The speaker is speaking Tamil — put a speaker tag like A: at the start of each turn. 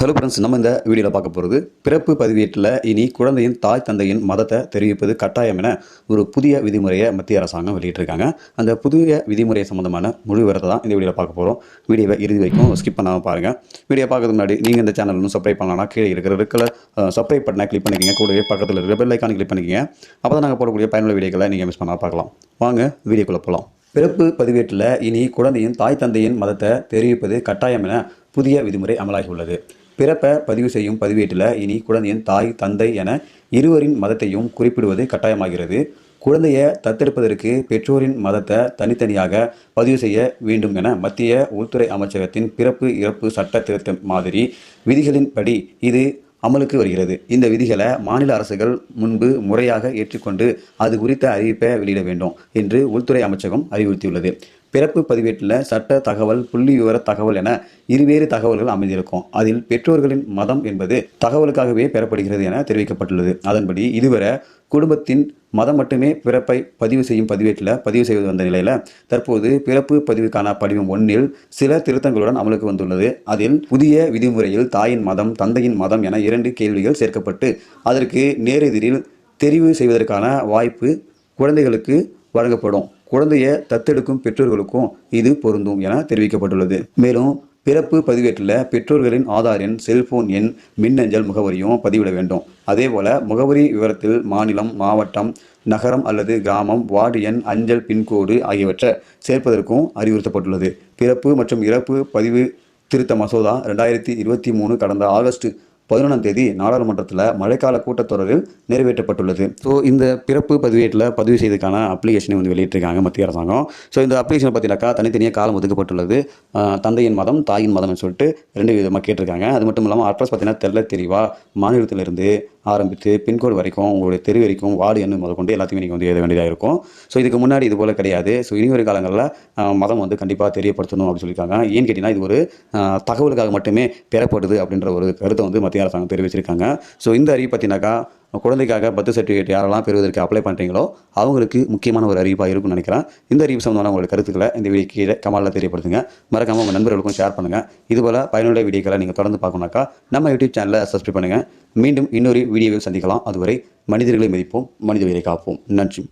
A: ஹலோ ஃப்ரெண்ட்ஸ் நம்ம இந்த வீடியோவில் பார்க்க போகிறது பிறப்பு பதிவேட்டில் இனி குழந்தையின் தாய் தந்தையின் மதத்தை தெரிவிப்பது கட்டாயம் என ஒரு புதிய விதிமுறையை மத்திய அரசாங்கம் வெளியிட்டிருக்காங்க. அந்த புதிய விதிமுறை சம்பந்தமான முழு விவரத்தை தான் இந்த வீடியோவில் பார்க்க போகிறோம் வீடியோவை இறுதி வரைக்கும் ஸ்கிப் பண்ணாமல் பாருங்கள் வீடியோ பார்க்கறதுக்கு முன்னாடி நீங்கள் இந்த சேனல் இன்னும் சப்ஸ்கிரைப் பண்ணலாம்னா கீழே இருக்கிற இருக்கிற சப்ஸ்கிரைப் பட்டனை கிளிக் பண்ணிக்கங்க. கூடவே பக்கத்தில் இருக்கிற பெல் ஐக்கான் கிளிக் பண்ணிக்கங்க. அப்போ தான் நாங்கள் போடக்கூடிய பயனுள்ள வீடியோக்களை நீங்கள் மிஸ் பண்ணால் பார்க்கலாம். வாங்க வீடியோக்குள்ளே போகலாம் பிறப்பு பதிவேட்டில் இனி குழந்தையின் தாய் தந்தையின் மதத்தை தெரிவிப்பது கட்டாயம் என புதிய விதிமுறை அமலாகியுள்ளது. பிறப்பை பதிவு செய்யும் பதிவேட்டில் இனி குழந்தையின் தாய் தந்தை என இருவரின் மதத்தையும் குறிப்பிடுவது கட்டாயமாகிறது. குழந்தையை தத்தெடுப்பதற்கு பெற்றோரின் மதத்தை தனித்தனியாக பதிவு செய்ய வேண்டும் என மத்திய உள்துறை அமைச்சகத்தின் பிறப்பு இறப்பு சட்ட திருத்த மாதிரி விதிகளின்படி இது அமலுக்கு வருகிறது. இந்த விதிகளை மாநில அரசுகள் முன்பு முறையாக ஏற்றுக்கொண்டு அது குறித்த அறிவிப்பை வெளியிட வேண்டும் என்று உள்துறை அமைச்சகம் அறிவுறுத்தியுள்ளது. பிறப்பு பதிவேட்டில் சட்ட தகவல் புள்ளி விவர தகவல் என இருவேறு தகவல்கள் அமைந்திருக்கும். அதில் பெற்றோர்களின் மதம் என்பது தகவலுக்காகவே பெறப்படுகிறது என தெரிவிக்கப்பட்டுள்ளது. அதன்படி இதுவரை குடும்பத்தின் மதம் மட்டுமே பிறப்பை பதிவு செய்யும் பதிவேட்டில் பதிவு செய்வது வந்த நிலையில் தற்போது பிறப்பு பதிவுக்கான படிவம் ஒன்றில் சில திருத்தங்களுடன் அமலுக்கு வந்துள்ளது. அதில் புதிய விதிமுறையில் தாயின் மதம் தந்தையின் மதம் என இரண்டு கேள்விகள் சேர்க்கப்பட்டு அதற்கு நேரெதிரில் தெரிவு செய்வதற்கான வாய்ப்பு குழந்தைகளுக்கு வழங்கப்படும். குழந்தையை தத்தெடுக்கும் பெற்றோர்களுக்கும் இது பொருந்தும் என தெரிவிக்கப்பட்டுள்ளது. மேலும் பிறப்பு பதிவேட்டில் பெற்றோர்களின் ஆதார் எண் செல்போன் எண் மின்னஞ்சல் முகவரியும் பதிவிட வேண்டும். அதேபோல முகவரி விவரத்தில் மாநிலம் மாவட்டம் நகரம் அல்லது கிராமம் வார்டு எண் அஞ்சல் பின்கோடு ஆகியவற்றை சேர்ப்பதற்கும் அறிவுறுத்தப்பட்டுள்ளது. பிறப்பு மற்றும் இறப்பு பதிவு திருத்த மசோதா ரெண்டாயிரத்தி இருபத்தி மூணு கடந்த ஆகஸ்ட் பதினொன்றாம் தேதி நாடாளுமன்றத்தில் மழைக்கால கூட்டத்தொடரில் நிறைவேற்றப்பட்டுள்ளது. ஸோ இந்த பிறப்பு பதிவேட்டில் பதிவு செய்ததுக்கான அப்ளிகேஷனை வந்து வெளியிட்டிருக்காங்க மத்திய அரசாங்கம். ஸோ இந்த அப்ளிகேஷன் பார்த்தீங்கன்னாக்கா தனித்தனியாக காலம் ஒதுக்கப்பட்டுள்ளது. தந்தையின் மதம் தாயின் மதம்னு சொல்லிட்டு ரெண்டு விதமாக கேட்டிருக்காங்க. அது மட்டும் இல்லாமல் அட்ரஸ் பார்த்தீங்கன்னா தெல்ல தெளிவாக மாநிலத்திலிருந்து ஆரம்பித்து பின்கோடு வரைக்கும் உங்களுடைய தெரு வரைக்கும் வார்டு எண்ணு முதற்கொண்டு எல்லாத்தையுமே நீங்கள் வந்து எழுத வேண்டியதாக இருக்கும் ஸோ இதுக்கு முன்னாடி இது போல் கிடையாது. ஸோ இனி வரும் காலங்களில் மதம் வந்து கண்டிப்பாக தெரியப்படுத்தணும் அப்படின்னு சொல்லியிருக்காங்க. ஏன்னு கேட்டிங்கன்னா இது ஒரு தகவலுக்காக மட்டுமே பெறப்படுது அப்படின்ற ஒரு கருத்தை வந்து மத்திய அரசாங்கம் தெரிவிச்சிருக்காங்க. ஸோ இந்த அறிவு பார்த்தீங்கன்னாக்கா குழந்தைக்காக பர்த் சர்டிஃபிகேட் யாரெல்லாம் பெறுவதற்கு அப்ளை பண்ணுறீங்களோ அவங்களுக்கு முக்கியமான ஒரு அறிவிப்பாக இருக்கும்னு நினைக்கிறேன். இந்த அறிவிப்பு சம்பந்தமான உங்களுடைய கருத்துக்களை இந்த வீடியோ கீழே கமாலில் தெரியப்படுத்துங்க. மறக்காமல் உங்கள் நண்பர்களுக்கும் ஷேர் பண்ணுங்கள் இதுபோல் பயனுள்ள வீடியோக்களை நீங்கள் தொடர்ந்து பார்க்கணுனாக்கா நம்ம யூடியூப் சேனலை சப்ஸ்கிரைப் பண்ணுங்கள் மீண்டும் இன்னொரு வீடியோவில் சந்திக்கலாம். அதுவரை மனிதர்களை மதிப்போம் மனித உயிரை காப்போம். நன்றி.